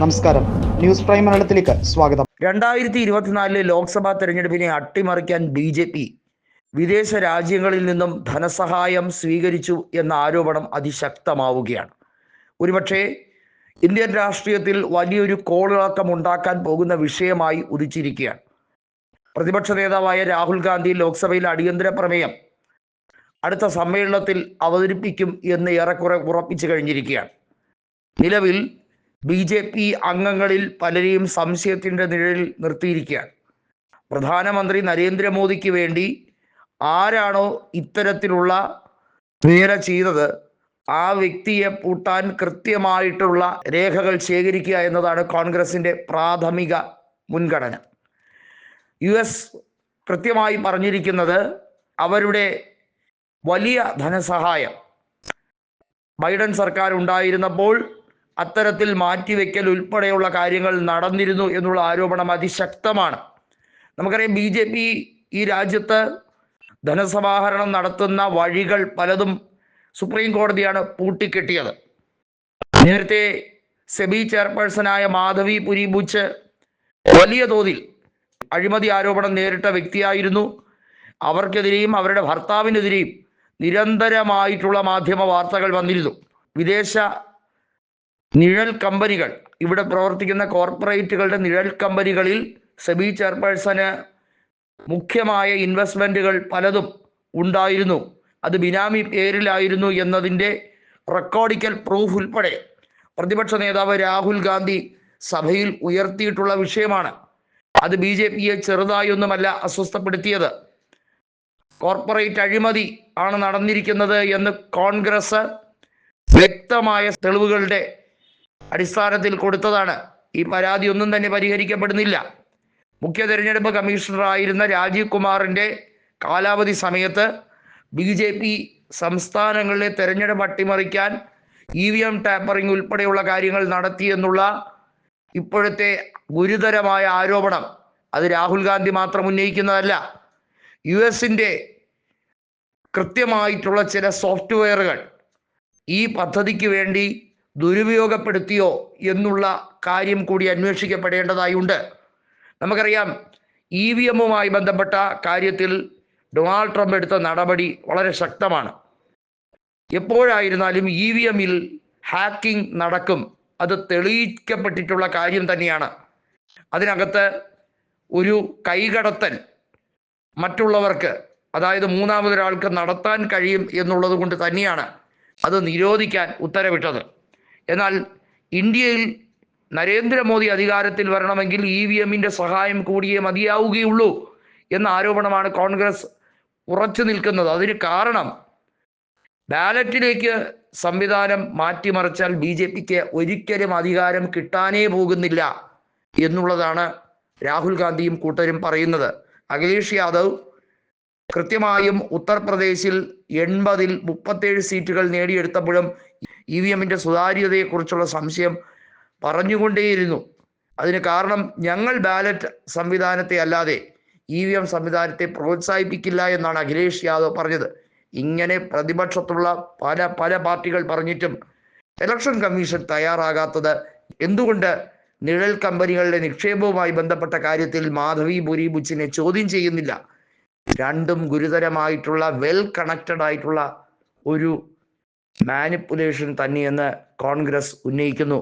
നമസ്കാരം. News prime മലയാളത്തിലേക്ക് സ്വാഗതം. രണ്ടായിരത്തി ഇരുപത്തിനാലിലെ ലോക്സഭാ തെരഞ്ഞെടുപ്പിനെ അട്ടിമറിക്കാൻ ബി ജെ പി വിദേശ രാജ്യങ്ങളിൽ നിന്നും ധനസഹായം സ്വീകരിച്ചു എന്ന ആരോപണം അതിശക്തമാവുകയാണ്. ഒരുപക്ഷെ ഇന്ത്യൻ രാഷ്ട്രീയത്തിൽ വലിയൊരു കോളിളക്കം ഉണ്ടാക്കാൻ പോകുന്ന വിഷയമായി ഉദിച്ചിരിക്കുകയാണ്. പ്രതിപക്ഷ നേതാവായ രാഹുൽ ഗാന്ധി ലോക്സഭയിൽ അടിയന്തര പ്രമേയം അടുത്ത സമ്മേളനത്തിൽ അവതരിപ്പിക്കും എന്ന് ഏറെക്കുറെ ഉറപ്പിച്ചു കഴിഞ്ഞിരിക്കുകയാണ്. നിലവിൽ ബി ജെ പി അംഗങ്ങളിൽ പലരെയും സംശയത്തിന്റെ നിഴലിൽ നിർത്തിയിരിക്കുകയാണ്. പ്രധാനമന്ത്രി നരേന്ദ്രമോദിക്ക് വേണ്ടി ആരാണോ ഇത്തരത്തിലുള്ള വേല ചെയ്തത് ആ വ്യക്തിയെ പൂട്ടാൻ കൃത്യമായിട്ടുള്ള രേഖകൾ ശേഖരിക്കുക എന്നതാണ് കോൺഗ്രസിന്റെ പ്രാഥമിക മുൻഗണന. യു എസ് കൃത്യമായി പറഞ്ഞിരിക്കുന്നത് അവരുടെ വലിയ ധനസഹായം. ബൈഡൻ സർക്കാർ ഉണ്ടായിരുന്നപ്പോൾ അത്തരത്തിൽ മാറ്റിവെക്കൽ ഉൾപ്പെടെയുള്ള കാര്യങ്ങൾ നടന്നിരുന്നു എന്നുള്ള ആരോപണം അതിശക്തമാണ്. നമുക്കറിയാം ബി ജെ പി ഈ രാജ്യത്ത് ധനസമാഹരണം നടത്തുന്ന വഴികൾ പലതും സുപ്രീം കോടതിയാണ് പൂട്ടിക്കെട്ടിയത്. നേരത്തെ സെബി ചെയർപേഴ്സണായ മാധവി പുരിബുച്ച് വലിയ തോതിൽ അഴിമതി ആരോപണം നേരിട്ട വ്യക്തിയായിരുന്നു. അവർക്കെതിരെയും അവരുടെ ഭർത്താവിനെതിരെയും നിരന്തരമായിട്ടുള്ള മാധ്യമ വാർത്തകൾ വന്നിരുന്നു. വിദേശ നിഴൽ കമ്പനികൾ. ഇവിടെ പ്രവർത്തിക്കുന്ന കോർപ്പറേറ്റുകളുടെ നിഴൽ കമ്പനികളിൽ സെബി ചെയർപേഴ്സന് മുഖ്യമായ ഇൻവെസ്റ്റ്മെന്റുകൾ പലതും ഉണ്ടായിരുന്നു. അത് ബിനാമി പേരിലായിരുന്നു എന്നതിന്റെ റെക്കോർഡിക്കൽ പ്രൂഫ് ഉൾപ്പെടെ പ്രതിപക്ഷ നേതാവ് രാഹുൽ ഗാന്ധി സഭയിൽ ഉയർത്തിയിട്ടുള്ള വിഷയമാണ്. അത് ബി ജെ പിയെ ചെറുതായൊന്നുമല്ല അസ്വസ്ഥപ്പെടുത്തിയത്. കോർപ്പറേറ്റ് അഴിമതി ആണ് നടന്നിരിക്കുന്നത് എന്ന് കോൺഗ്രസ് വ്യക്തമായ തെളിവുകളുടെ അടിസ്ഥാനത്തിൽ കൊടുത്തതാണ്. ഈ പരാതി ഒന്നും തന്നെ പരിഹരിക്കപ്പെടുന്നില്ല. മുഖ്യ തെരഞ്ഞെടുപ്പ് കമ്മീഷണറായിരുന്ന രാജീവ് കുമാറിന്റെ കാലാവധി സമയത്ത് ബി ജെ പി സംസ്ഥാനങ്ങളിലെ തെരഞ്ഞെടുപ്പ് അട്ടിമറിക്കാൻ ഇ വി എം ടാപ്പറിംഗ് ഉൾപ്പെടെയുള്ള കാര്യങ്ങൾ നടത്തിയെന്നുള്ള ഇപ്പോഴത്തെ ഗുരുതരമായ ആരോപണം അത് രാഹുൽ ഗാന്ധി മാത്രം ഉന്നയിക്കുന്നതല്ല. യു എസിന്റെ കൃത്യമായിട്ടുള്ള ചില സോഫ്റ്റ്വെയറുകൾ ഈ പദ്ധതിക്ക് വേണ്ടി ദുരുപയോഗപ്പെടുത്തിയോ എന്നുള്ള കാര്യം കൂടി അന്വേഷിക്കപ്പെടേണ്ടതായുണ്ട്. നമുക്കറിയാം ഇ വി എമ്മുമായി ബന്ധപ്പെട്ട കാര്യത്തിൽ ഡൊണാൾഡ് ട്രംപ് എടുത്ത നടപടി വളരെ ശക്തമാണ്. എപ്പോഴായിരുന്നാലും ഇ വി എമ്മിൽ ഹാക്കിംഗ് നടക്കും. അത് തെളിയിക്കപ്പെട്ടിട്ടുള്ള കാര്യം തന്നെയാണ്. അതിനകത്ത് ഒരു കൈകടത്തൽ മറ്റുള്ളവർക്ക് അതായത് മൂന്നാമതൊരാൾക്ക് നടത്താൻ കഴിയും എന്നുള്ളത് കൊണ്ട് തന്നെയാണ് അത് നിരോധിക്കാൻ ഉത്തരവിട്ടത്. എന്നാൽ ഇന്ത്യയിൽ നരേന്ദ്രമോദി അധികാരത്തിൽ വരണമെങ്കിൽ ഇ വി എമ്മിന്റെ സഹായം കൂടിയേ മതിയാവുകയുള്ളൂ എന്ന ആരോപണമാണ് കോൺഗ്രസ് ഉറച്ചു നിൽക്കുന്നത്. അതിന് കാരണം ബാലറ്റിലേക്ക് സംവിധാനം മാറ്റിമറിച്ചാൽ ബി ജെ പിക്ക് ഒരിക്കലും അധികാരം കിട്ടാനേ പോകുന്നില്ല എന്നുള്ളതാണ് രാഹുൽ ഗാന്ധിയും കൂട്ടരും പറയുന്നത്. അഖിലേഷ് യാദവ് കൃത്യമായും ഉത്തർപ്രദേശിൽ എൺപതിൽ മുപ്പത്തേഴ് സീറ്റുകൾ നേടിയെടുത്തപ്പോഴും ഇ വി എമ്മിന്റെ സുതാര്യതയെക്കുറിച്ചുള്ള സംശയം പറഞ്ഞുകൊണ്ടേയിരുന്നു. അതിന് കാരണം ഞങ്ങൾ ബാലറ്റ് സംവിധാനത്തെ അല്ലാതെ ഇ വി എം സംവിധാനത്തെ പ്രോത്സാഹിപ്പിക്കില്ല എന്നാണ് അഖിലേഷ് യാദവ് പറഞ്ഞത്. ഇങ്ങനെ പ്രതിപക്ഷത്തുള്ള പല പല പാർട്ടികൾ പറഞ്ഞിട്ടും ഇലക്ഷൻ കമ്മീഷൻ തയ്യാറാകാത്തത് എന്തുകൊണ്ട് നിഴൽ കമ്പനികളുടെ നിക്ഷേപവുമായി ബന്ധപ്പെട്ട കാര്യത്തിൽ മാധവി ബുരിബുച്ചിനെ ചോദ്യം ചെയ്യുന്നില്ല? രണ്ടും ഗുരുതരമായിട്ടുള്ള വെൽ കണക്റ്റഡ് ആയിട്ടുള്ള ഒരു മാനിപ്പുലേഷൻ തന്നെയെന്ന് കോൺഗ്രസ് ഉന്നയിക്കുന്നു.